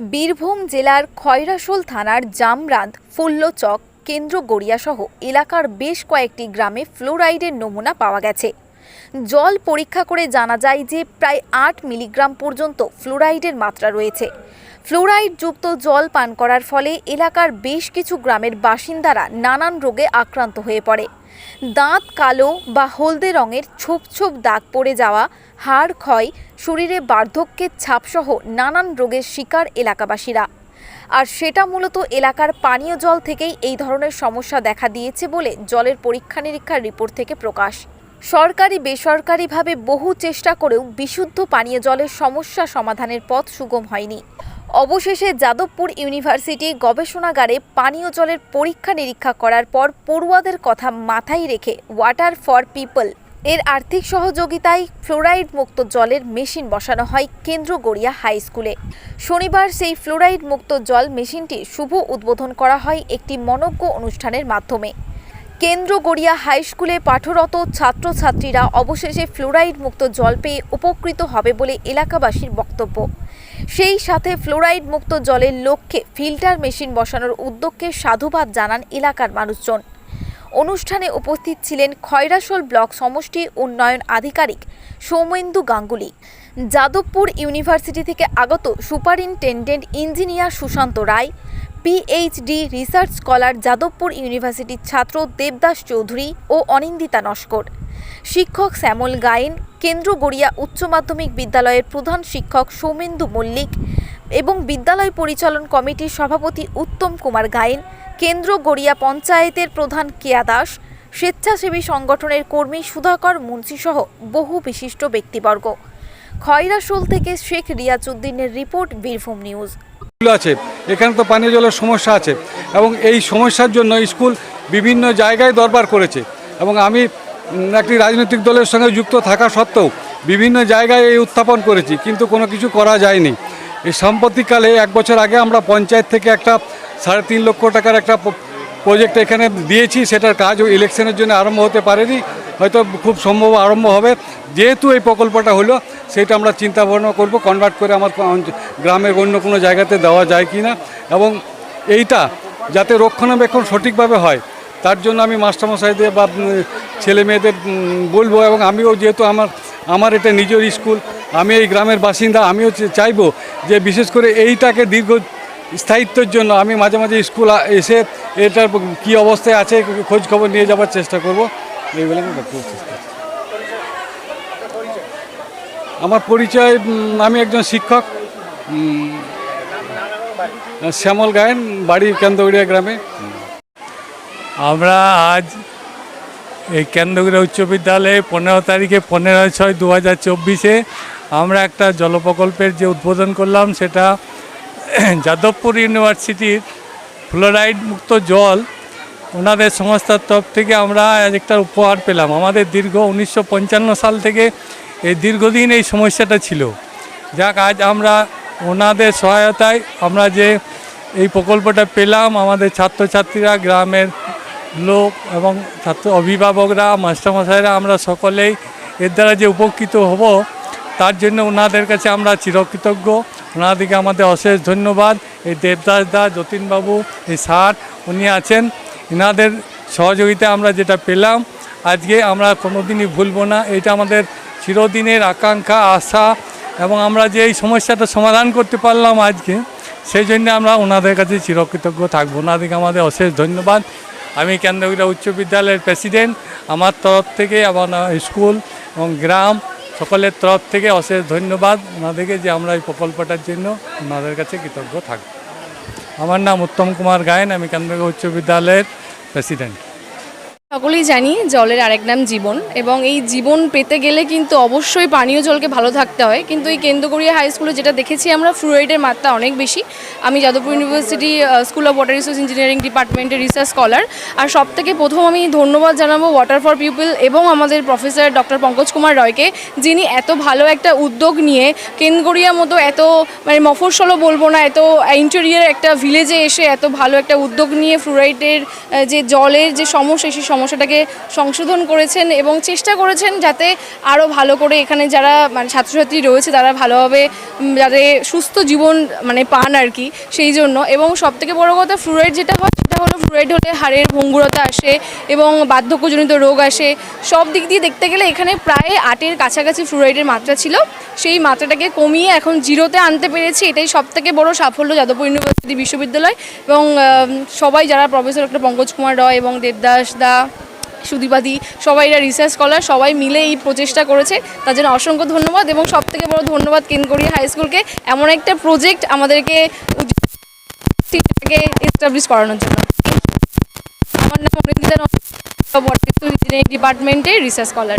বীরভূম জেলার খয়রাসোল থানার জামরান্দ ফুল্লচক কেন্দ্র গড়িয়াসহ এলাকার বেশ কয়েকটি গ্রামে ফ্লোরাইডের নমুনা পাওয়া গেছে। জল পরীক্ষা করে জানা যায় যে প্রায় আট মিলিগ্রাম পর্যন্ত ফ্লোরাইডের মাত্রা রয়েছে। ফ্লোরাইড যুক্ত জল পান করার ফলে এলাকার বেশ কিছু গ্রামের বাসিন্দারা নানান রোগে আক্রান্ত হয়ে পড়ে। দাঁত কালো বা হলদে রঙের ছোপ ছোপ দাগ পড়ে যাওয়া, হাড় ক্ষয়, শরীরে বার্ধক্যের ছাপসহ নানান রোগের শিকার এলাকাবাসীরা। আর সেটা মূলত এলাকার পানীয় জল থেকেই এই ধরনের সমস্যা দেখা দিয়েছে বলে জলের পরীক্ষা নিরীক্ষার রিপোর্ট থেকে প্রকাশ। সরকারি, বেসরকারিভাবে বহু চেষ্টা করেও বিশুদ্ধ পানীয় জলের সমস্যা সমাধানের পথ সুগম হয়নি। অবশেষে যাদবপুর ইউনিভার্সিটি গবেষণাগারে পানীয় জলের পরীক্ষা নিরীক্ষা করার পর পড়ুয়াদের কথা মাথায় রেখে ওয়াটার ফর পিপল এর আর্থিক সহযোগিতায় ফ্লোরাইড মুক্ত জলের মেশিন বসানো হয় কেন্দ্র গড়িয়া হাই স্কুলে। শনিবার সেই ফ্লোরাইড মুক্ত জল মেশিনটি শুভ উদ্বোধন করা হয় একটি মনজ্ঞ অনুষ্ঠানের মাধ্যমে। কেন্দ্র গড়িয়া হাই স্কুলে পাঠরত ছাত্রছাত্রীরা অবশেষে ফ্লোরাইড মুক্ত জল পেয়ে উপকৃত হবে বলে এলাকাবাসীর বক্তব্য। সেই সাথে ফ্লোরাইড মুক্ত জলের লক্ষ্যে ফিল্টার মেশিন বসানোর উদ্যোগকে সাধুবাদ জানান এলাকার মানুষজন। অনুষ্ঠানে উপস্থিত ছিলেন খয়রাশোল ব্লক সমষ্টি উন্নয়ন আধিকারিক সৌমেন্দু গাঙ্গুলি। যাদবপুর ইউনিভার্সিটি থেকে আগত superintendent engineer Sushanta Roy, PhD research scholar Jadavpur ইউনিভার্সিটির ছাত্র দেবদাস চৌধুরী ও অনিন্দিতা নস্কর। শিক্ষক শ্যামল গায়েন, কেন্দ্র গড়িয়া উচ্চ মাধ্যমিক বিদ্যালয়ের প্রধান শিক্ষক সৌমেন্দু মল্লিক এবং বিদ্যালয় পরিচালন কমিটির সভাপতি উত্তম কুমার গায়েন, কেন্দ্র গড়িয়া পঞ্চায়েতের প্রধান কেয়া দাস, স্বেচ্ছাসেবী সংগঠনের কর্মী সুধাকর মুন্সিসহ বহু বিশিষ্ট ব্যক্তিবর্গ। খয়রাশোল থেকে শেখ রিয়াজউদ্দিনের রিপোর্ট, বীরভূম নিউজ। আছে, এখানে তো পানীয় জলের সমস্যা আছে এবং এই সমস্যার জন্য স্কুল বিভিন্ন জায়গায় দরবার করেছে এবং আমি একটি রাজনৈতিক দলের সঙ্গে যুক্ত থাকা সত্ত্বেও বিভিন্ন জায়গায় এই উত্থাপন করেছি, কিন্তু কোনো কিছু করা যায়নি। এই সাম্প্রতিককালে এক বছর আগে আমরা পঞ্চায়েত থেকে একটা সাড়ে তিন লক্ষ টাকার একটা প্রজেক্ট এখানে দিয়েছি, সেটার কাজ ইলেকশনের জন্য আরম্ভ হতে পারেনি, হয়তো খুব সম্ভব আরম্ভ হবে। যেহেতু এই প্রকল্পটা হলো, সেটা আমরা চিন্তা ভাবনা করব কনভার্ট করে আমার গ্রামের অন্য কোনো জায়গাতে দেওয়া যায় কি না এবং এইটা যাতে রক্ষণাবেক্ষণ সঠিকভাবে হয় তার জন্য আমি মাস্টারমশাইদের বা ছেলে মেয়েদের বলব এবং আমিও যেহেতু আমার আমার এটা নিজের স্কুল, আমি এই গ্রামের বাসিন্দা, আমিও চাইব যে বিশেষ করে এইটাকে দীর্ঘ স্থায়িত্বের জন্য আমি মাঝে মাঝে স্কুল এসে এটার কী অবস্থায় আছে খোঁজ খবর নিয়ে যাওয়ার চেষ্টা করব এই বলে আমি। আমার পরিচয় আমি একজন শিক্ষক শ্যামল গায়েন, বাড়ি কেন্দ্রগড়িয়া গ্রামে আমরা আজ এই কেন্দ্রগুড়া উচ্চ বিদ্যালয়ে পনেরো তারিখে পনেরো ছয় দু হাজার চব্বিশে আমরা একটা জল প্রকল্পের যে উদ্বোধন করলাম, সেটা যাদবপুর ইউনিভার্সিটির ফ্লোরাইড মুক্ত জল ওনাদের সংস্থার তরফ থেকে আমরা আজ একটা উপহার পেলাম। আমাদের দীর্ঘ উনিশশো পঞ্চান্ন সাল থেকে এই দীর্ঘদিন এই সমস্যাটা ছিল। যাক, আজ আমরা ওনাদের সহায়তায় আমরা যে এই প্রকল্পটা পেলাম, আমাদের ছাত্রছাত্রীরা গ্রামের লোক এবং ছাত্র অভিভাবকরা, মাস্টারমশাইরা আমরা সকলেই এর দ্বারা যে উপকৃত হব, তার জন্য ওনাদের কাছে আমরা চিরকৃতজ্ঞ। ওনাদেরকে আমাদের অশেষ ধন্যবাদ। এই দেবদাস দা, যতীনবাবু, এই স্যার, উনি আছেন। এনাদের সহযোগিতা আমরা যেটা পেলাম, আজকে আমরা কোনোদিনই ভুলবো না। এটা আমাদের চিরদিনের আকাঙ্ক্ষা, আশা এবং আমরা যে এই সমস্যাটা সমাধান করতে পারলাম আজকে, সেই জন্য আমরা ওনাদের কাছে চিরকৃতজ্ঞ থাকব। ওনাদেরকে আমাদের অশেষ ধন্যবাদ। আমি কেন্দ্রগুলো উচ্চ বিদ্যালয়ের প্রেসিডেন্ট। আমার তরফ থেকে আমার স্কুল এবং গ্রাম সকলের তরফ থেকে অশেষ ধন্যবাদ ওনাদেরকে যে আমরা এই প্রকল্পটার জন্য ওনাদের কাছে কৃতজ্ঞ থাকব। আমার নাম উত্তম কুমার গায়েন, আমি কেন্দ্রগুলো উচ্চ বিদ্যালয়ের প্রেসিডেন্ট। সকলেই জানি জলের আরেক নাম জীবন এবং এই জীবন পেতে গেলে কিন্তু অবশ্যই পানীয় জলকে ভালো থাকতে হয়। কিন্তু এই কেন্দ্রগড়িয়া হাই স্কুলে যেটা দেখেছি আমরা ফ্লুয়েডের মাত্রা অনেক বেশি। আমি Jadavpur university school of water resource engineering ডিপার্টমেন্টের রিসার্চ স্কলার আর সব থেকে প্রথম আমি ধন্যবাদ জানাব ওয়াটার ফর পিপল এবং আমাদের প্রফেসর ডক্টর পঙ্কজ কুমার রয়কে, যিনি এত ভালো একটা উদ্যোগ নিয়ে কেন্দ্রগড়িয়া মতো এত মানে মফস্বলও বলব না, এত ইন্টেরিয়ার একটা ভিলেজে এসে এত ভালো একটা উদ্যোগ নিয়ে ফ্লুরাইডের যে জলের যে সমস্যা, সেই সমস্যা সমস্যাটাকে সংশোধন করেছেন এবং চেষ্টা করেছেন যাতে আরও ভালো করে এখানে যারা মানে ছাত্রছাত্রী রয়েছে তারা ভালোভাবে যাতে সুস্থ জীবন মানে পান আর কি সেই জন্য। এবং সবথেকে বড় কথা ফ্লুরাইড যেটা হয় সেটা হলো ফ্লুরাইড হলে হাড়ের ভঙ্গুরতা আসে এবং বার্ধক্যজনিত রোগ আসে। সব দিক দিয়ে দেখতে গেলে এখানে প্রায় আটের কাছাকাছি ফ্লুরাইডের মাত্রা ছিল। সেই মাত্রাটাকে কমিয়ে এখন জিরোতে আনতে পেরেছি। এটাই সব থেকে বড় সাফল্য যাদবপুর ইউনিভার্সিটি বিশ্ববিদ্যালয়। এবং সবাই যারা প্রফেসর ডক্টর পঙ্কজ কুমার রয় এবং দেবদাস দা সুদীপাদি, সবাই এরা রিসার্চ স্কলার সবাই মিলে এই প্রচেষ্টা করেছে। তার জন্য অসংখ্য ধন্যবাদ এবং সব থেকে বড় ধন্যবাদ কেনকড়িয়া হাই স্কুলকে এমন একটা প্রজেক্ট আমাদেরকে এস্টাবলিশ করানোর জন্য। আমার নাম অনিন্দিতা ইঞ্জিনিয়ারিং ডিপার্টমেন্টে রিসার্চ স্কলার